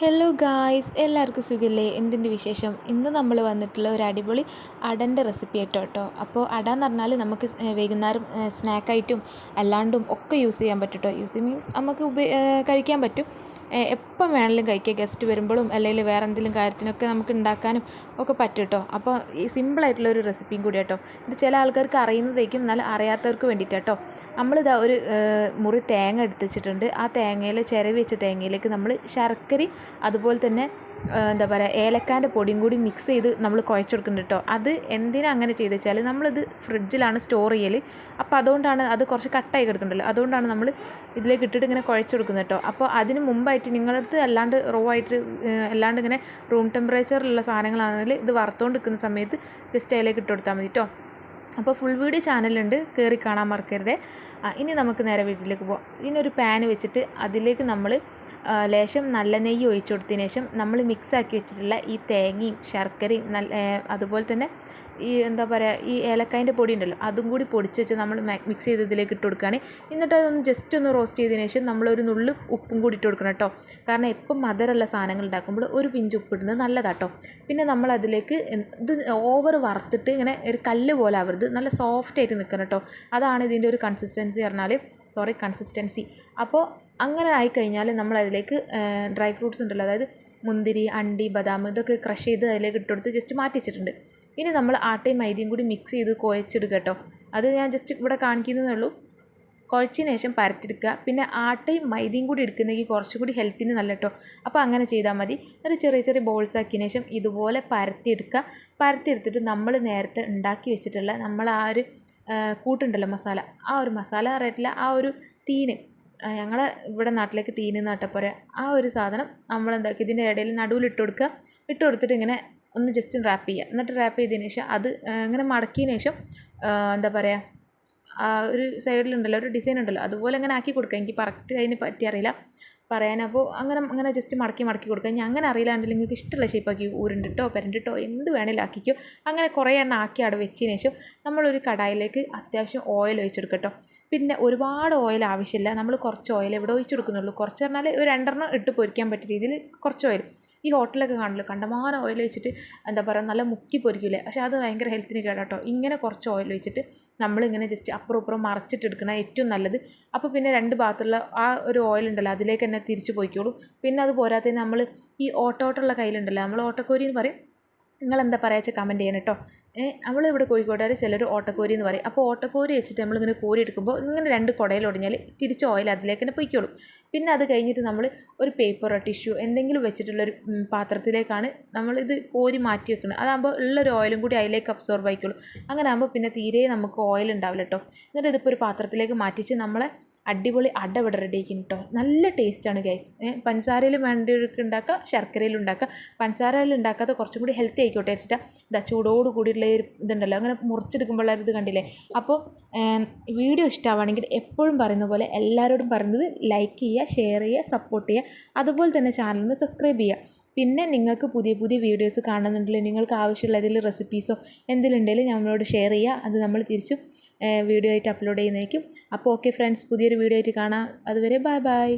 Hello guys എല്ലാവർക്കും സുഖമില്ലേ എന്തിന്റെ വിശേഷം? ഇന്ന് നമ്മൾ വന്നിട്ടുള്ള ഒരു അടിപൊളി അടന്റെ റെസിപ്പി ആയിട്ടോ കേട്ടോ അപ്പോൾ അട എന്ന് പറഞ്ഞാൽ നമുക്ക് വൈകുന്നേരം സ്നാക്കായിട്ടും അല്ലാണ്ടും ഒക്കെ യൂസ് ചെയ്യാൻ പറ്റും കേട്ടോ യൂസ് മീൻസ് നമുക്ക് ഉപ കഴിക്കാൻ പറ്റും. എപ്പം വേണമെങ്കിലും കഴിക്കുക ഗസ്റ്റ് വരുമ്പോഴും അല്ലെങ്കിൽ വേറെ എന്തെങ്കിലും കാര്യത്തിനൊക്കെ നമുക്ക് ഉണ്ടാക്കാനും ഒക്കെ പറ്റും കേട്ടോ അപ്പോൾ ഈ സിമ്പിളായിട്ടുള്ള ഒരു റെസിപ്പിയും കൂടി കേട്ടോ ഇത് ചില ആൾക്കാർക്ക് അറിയുന്നതേക്കും എന്നാൽ അറിയാത്തവർക്ക് വേണ്ടിയിട്ട് കേട്ടോ നമ്മളിതാ ഒരു മുറി തേങ്ങ എടുത്ത് വെച്ചിട്ടുണ്ട്. ആ തേങ്ങയിൽ ചിരവി വെച്ച തേങ്ങയിലേക്ക് നമ്മൾ ശർക്കരി അതുപോലെ തന്നെ എന്താ പറയുക ഏലക്കാന്റെ പൊടിയും കൂടി മിക്സ് ചെയ്ത് നമ്മൾ കുഴച്ചെടുക്കുന്നുണ്ട് കേട്ടോ അത് എന്തിനാ അങ്ങനെ ചെയ്ത് വെച്ചാൽ നമ്മളിത് ഫ്രിഡ്ജിലാണ് സ്റ്റോർ ചെയ്യൽ അപ്പോൾ അതുകൊണ്ടാണ് അത് കുറച്ച് കട്ടായി കിടക്കുന്നുണ്ടല്ലോ. അതുകൊണ്ടാണ് നമ്മൾ ഇതിലേക്ക് ഇട്ടിട്ട് ഇങ്ങനെ കുഴച്ചെടുക്കുന്നത് കേട്ടോ അപ്പോൾ അതിന് മുമ്പായിട്ട് നിങ്ങളുടെ അടുത്ത് അല്ലാണ്ട് റോ ആയിട്ട് അല്ലാണ്ട് ഇങ്ങനെ റൂം ടെമ്പറേച്ചറിലുള്ള സാധനങ്ങളാണെങ്കിൽ ഇത് വറുത്തുകൊണ്ട് നിൽക്കുന്ന സമയത്ത് ജസ്റ്റ് അതിലേക്ക് ഇട്ട് കൊടുത്താൽ മതി കേട്ടോ അപ്പോൾ ഫുൾ വീഡിയോ ചാനലുണ്ട് കയറി കാണാൻ മറക്കരുതേ. ഇനി നമുക്ക് നേരെ വീട്ടിലേക്ക് പോകാം ഇനി ഒരു പാൻ വെച്ചിട്ട് അതിലേക്ക് നമ്മൾ ലേശം നല്ല നെയ്യ് ഒഴിച്ചു കൊടുത്തതിന് ശേഷം നമ്മൾ മിക്സാക്കി വെച്ചിട്ടുള്ള ഈ തേങ്ങയും ശർക്കരയും നല്ല അതുപോലെ തന്നെ ഈ എന്താ പറയുക ഈ ഏലക്കായന്റെ പൊടി ഉണ്ടല്ലോ അതും കൂടി പൊടിച്ച് വെച്ച് നമ്മൾ മിക്സ് ചെയ്ത് ഇതിലേക്ക് ഇട്ട് കൊടുക്കുകയാണ്. എന്നിട്ട് അതൊന്ന് ജസ്റ്റ് ഒന്ന് റോസ്റ്റ് ചെയ്തതിന് ശേഷം നമ്മളൊരു നുള്ളു ഉപ്പും കൂടി ഇട്ട് കൊടുക്കണം കേട്ടോ. കാരണം എപ്പം മധുരമുള്ള സാധനങ്ങൾ ഉണ്ടാക്കുമ്പോൾ ഒരു പിഞ്ച് ഉപ്പിടുന്നത് നല്ലതാട്ടോ. പിന്നെ നമ്മൾ അതിലേക്ക് ഇത് ഓവർ വറുത്തിട്ട് ഇങ്ങനെ ഒരു കല്ല് പോലെ ആവരുത്. നല്ല സോഫ്റ്റ് ആയിട്ട് നിൽക്കണം കേട്ടോ. അതാണ് ഇതിന്റെ ഒരു കൺസിസ്റ്റൻസി പറഞ്ഞാൽ സോറി കൺസിസ്റ്റൻസി അപ്പോൾ അങ്ങനെ ആയിക്കഴിഞ്ഞാൽ നമ്മൾ അതിലേക്ക് ഡ്രൈ ഫ്രൂട്ട്സ് ഉണ്ടല്ലോ അതായത് മുന്തിരി അണ്ടി ബദാം ഇതൊക്കെ ക്രഷ് ചെയ്ത് അതിലേക്ക് ഇട്ടുകൊടുത്ത് ജസ്റ്റ് മാറ്റിച്ചിട്ടുണ്ട് ഇനി നമ്മൾ ആട്ടയും മൈദയും കൂടി മിക്സ് ചെയ്ത് കുഴച്ചെടുക്കുക കേട്ടോ. അത് ഞാൻ ജസ്റ്റ് ഇവിടെ കാണിക്കുന്നതേ ഉള്ളൂ കുഴച്ചതിന് ശേഷം പരത്തിയെടുക്കുക. പിന്നെ ആട്ടയും മൈദയും കൂടി എടുക്കുന്നെങ്കിൽ കുറച്ചും കൂടി ഹെൽത്തിന് നല്ല കേട്ടോ. അപ്പോൾ അങ്ങനെ ചെയ്താൽ മതി. എന്നിട്ട് ചെറിയ ചെറിയ ബോൾസ് ആക്കിയതിന് ശേഷം ഇതുപോലെ പരത്തിയെടുക്കുക. പരത്തിയെടുത്തിട്ട് നമ്മൾ നേരത്തെ ഉണ്ടാക്കി വെച്ചിട്ടുള്ള നമ്മൾ ആ ഒരു കൂട്ടുണ്ടല്ലോ മസാല. ആ ഒരു മസാല അറിയത്തില്ല ആ ഒരു തീന് ഞങ്ങളെ ഇവിടെ നാട്ടിലേക്ക് തീന് എന്നാട്ടാ ആ ഒരു സാധനം നമ്മൾ എന്താക്കി ഇതിന്റെ ഇടയിൽ നടുവിൽ ഇട്ട് കൊടുക്കുക. ഇട്ട് കൊടുത്തിട്ട് ഇങ്ങനെ ഒന്ന് ജസ്റ്റ് റാപ്പ് ചെയ്യുക. എന്നിട്ട് റാപ്പ് ചെയ്തതിന് ശേഷം അത് ഇങ്ങനെ മടക്കിയതിന് ശേഷം എന്താ പറയുക ഒരു സൈഡിലുണ്ടല്ലോ ഒരു ഡിസൈൻ ഉണ്ടല്ലോ അതുപോലെ അങ്ങനെ ആക്കി കൊടുക്കുക. എനിക്ക് കറക്റ്റ് അതിന് പറ്റി അറിയില്ല. പറയാൻ അപ്പോൾ അങ്ങനെ അങ്ങനെ ജസ്റ്റ് മടക്കി മടക്കി കൊടുക്കുക. ഇനി അങ്ങനെ അറിയില്ലാണ്ട് നിങ്ങൾക്ക് ഇഷ്ടമുള്ള ഷേപ്പാക്കി ഉരുണ്ടിട്ടോ പെരണ്ടിട്ടോ എന്ത് വേണേലും ആക്കിക്കോ. അങ്ങനെ കുറേ എണ്ണം ആക്കി അവിടെ വെച്ചതിന് ശേഷം നമ്മളൊരു കടായിലേക്ക് അത്യാവശ്യം ഓയിൽ ഒഴിച്ചെടുക്കട്ടോ പിന്നെ ഒരുപാട് ഓയിൽ ആവശ്യമില്ല. നമ്മൾ കുറച്ച് ഓയിൽ ഇവിടെ ഒഴിച്ചു കൊടുക്കുന്നുള്ളൂ. കുറച്ച് പറഞ്ഞാൽ ഒരു രണ്ടെണ്ണം ഇട്ട് പൊരിക്കാൻ പറ്റിയ രീതിയിൽ കുറച്ച് ഓയിൽ ഈ ഹോട്ടലൊക്കെ കാണില്ല? കണ്ടമാനം ഓയിൽ ഒഴിച്ചിട്ട് എന്താ പറയുക നല്ല മുക്കി പൊരിക്കില്ലേ? പക്ഷേ അത് ഭയങ്കര ഹെൽത്തിന് കേട്ടോ ഇങ്ങനെ കുറച്ച് ഓയിൽ ഒഴിച്ചിട്ട് നമ്മളിങ്ങനെ ജസ്റ്റ് അപ്പുറം ഇപ്പുറം മറച്ചിട്ട് എടുക്കണം ഏറ്റവും നല്ലത്. അപ്പോൾ പിന്നെ രണ്ട് ഭാഗത്തുള്ള ആ ഒരു ഓയിൽ ഉണ്ടല്ലോ അതിലേക്ക് തന്നെ തിരിച്ച് പോയിക്കോളൂ. പിന്നെ അത് പോരാത്തതിന് നമ്മൾ ഈ ഓട്ടോട്ടുള്ള കയ്യിലുണ്ടല്ലോ നമ്മൾ ഓട്ടക്കോരി എന്ന് പറയും. നിങ്ങളെന്താ പറയുക വെച്ചാൽ കമന്റ് ചെയ്യണം കേട്ടോ നമ്മൾ ഇവിടെ കോഴിക്കോട്ടുകാർ ചിലർ ഓട്ടക്കോരി എന്ന് പറയും. അപ്പോൾ ഓട്ടക്കോരി വെച്ചിട്ട് നമ്മളിങ്ങനെ കോരി എടുക്കുമ്പോൾ ഇങ്ങനെ രണ്ട് കുടയിൽ ഒടിഞ്ഞാൽ തിരിച്ച് ഓയിൽ അതിലേക്ക് തന്നെ പൊയ്ക്കോളും. പിന്നെ അത് കഴിഞ്ഞിട്ട് നമ്മൾ ഒരു പേപ്പറോ ടിഷ്യൂ എന്തെങ്കിലും വെച്ചിട്ടുള്ളൊരു പാത്രത്തിലേക്കാണ് നമ്മളിത് കോരി മാറ്റി വെക്കുന്നത് അതാകുമ്പോൾ ഉള്ളൊരു ഓയിലും കൂടി അതിലേക്ക് അബ്സോർബ് ആയിക്കോളും. അങ്ങനെ ആകുമ്പോൾ പിന്നെ തീരെ നമുക്ക് ഓയിൽ ഉണ്ടാവില്ല കേട്ടോ എന്നിട്ട് ഇതിപ്പോൾ ഒരു പാത്രത്തിലേക്ക് മാറ്റിച്ച് നമ്മളെ അടിപൊളി അട ഇവിടെ റെഡിയാക്കിന് കേട്ടോ നല്ല ടേസ്റ്റാണ് ഗൈസ് പഞ്ചസാരയിൽ വേണ്ടിയവർക്ക് ഉണ്ടാക്കുക ശർക്കരയിൽ ഉണ്ടാക്കുക പഞ്ചസാരയിൽ ഉണ്ടാക്കാത്ത കുറച്ചും കൂടി ഹെൽത്തി ആയിക്കോട്ടെ വെച്ചിട്ട് ഇതാ ചൂടോട് കൂടിയുള്ള ഇതുണ്ടല്ലോ അങ്ങനെ മുറിച്ചെടുക്കുമ്പോഴുള്ള ഇത് കണ്ടില്ലേ? അപ്പോൾ വീഡിയോ ഇഷ്ടമാണെങ്കിൽ എപ്പോഴും പറയുന്ന പോലെ എല്ലാവരോടും പറയുന്നത് ലൈക്ക് ചെയ്യുക ഷെയർ ചെയ്യുക സപ്പോർട്ട് ചെയ്യുക. അതുപോലെ തന്നെ ചാനലിന് സബ്സ്ക്രൈബ് ചെയ്യുക. പിന്നെ നിങ്ങൾക്ക് പുതിയ പുതിയ വീഡിയോസ് കാണുന്നുണ്ടെങ്കിൽ നിങ്ങൾക്ക് ആവശ്യമുള്ള ഏതെങ്കിലും റെസിപ്പീസോ എന്തെങ്കിലും ഉണ്ടെങ്കിൽ നമ്മളോട് ഷെയർ ചെയ്യുക. അത് നമ്മൾ തിരിച്ചും വീഡിയോ ആയിട്ട് അപ്ലോഡ് ചെയ്യുന്നതായിരിക്കും. അപ്പോൾ ഓക്കെ ഫ്രണ്ട്സ് പുതിയൊരു വീഡിയോ ആയിട്ട് കാണാം. അതുവരെ ബൈ ബൈ